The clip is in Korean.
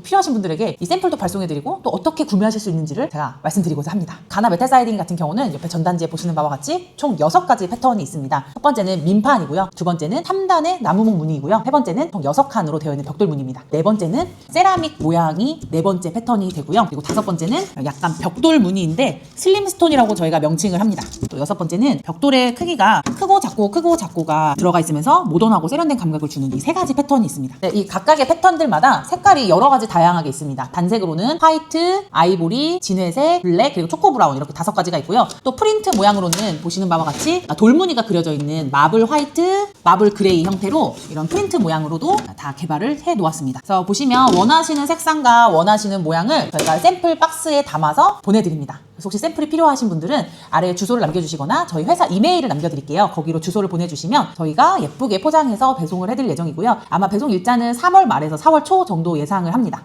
또 필요하신 분들에게 이 샘플도 발송해드리고 또 어떻게 구매하실 수 있는지를 제가 말씀드리고자 합니다. 가나 메탈 사이딩 같은 경우는 옆에 전단지에 보시는 바와 같이 총 6가지 패턴이 있습니다. 첫 번째는 민판이고요. 두 번째는 3단의 나무목 무늬이고요. 세 번째는 총 6칸으로 되어 있는 벽돌 무늬입니다. 네 번째는 세라믹 모양이 네 번째 패턴이 되고요. 그리고 다섯 번째는 약간 벽돌 무늬인데 슬림스톤이라고 저희가 명칭을 합니다. 또 여섯 번째는 벽돌의 크기가 크고 작고 크고 작고가 들어가 있으면서 모던하고 세련된 감각을 주는 이 세 가지 패턴이 있습니다. 네, 이 각각의 패턴들마다 색깔이 여러 가지 다양하게 있습니다. 단색으로는 화이트, 아이보리, 진회색, 블랙, 그리고 초코 브라운 이렇게 다섯 가지가 있고요. 또 프린트 모양으로는 보시는 바와 같이 돌무늬가 그려져 있는 마블 화이트, 마블 그레이 형태로 이런 프린트 모양으로도 다 개발을 해 놓았습니다. 그래서 보시면 원하시는 색상과 원하시는 모양을 저희가 샘플 박스에 담아서 보내드립니다. 혹시 샘플이 필요하신 분들은 아래에 주소를 남겨주시거나 저희 회사 이메일을 남겨드릴게요. 거기로 주소를 보내주시면 저희가 예쁘게 포장해서 배송을 해드릴 예정이고요. 아마 배송 일자는 3월 말에서 4월 초 정도 예상을 합니다.